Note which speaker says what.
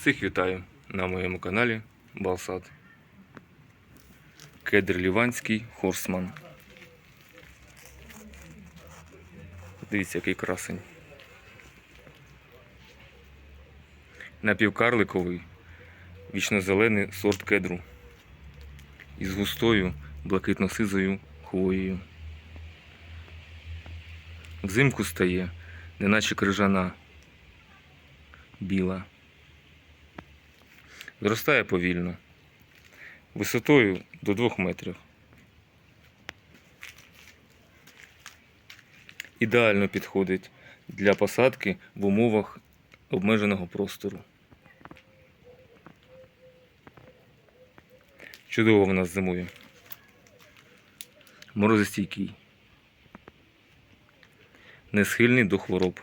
Speaker 1: Всіх вітаю на моєму каналі Балсад. Кедр Ліванський Хорсман. Дивіться, який красень. Напівкарликовий, вічнозелений сорт кедру. Із густою блакитно-сизою хвоєю. Взимку стає, неначе крижана біла. Зростає повільно, висотою до 2 метрів. Ідеально підходить для посадки в умовах обмеженого простору. Чудово в нас зимує. Морозостійкий. Не схильний до хвороб.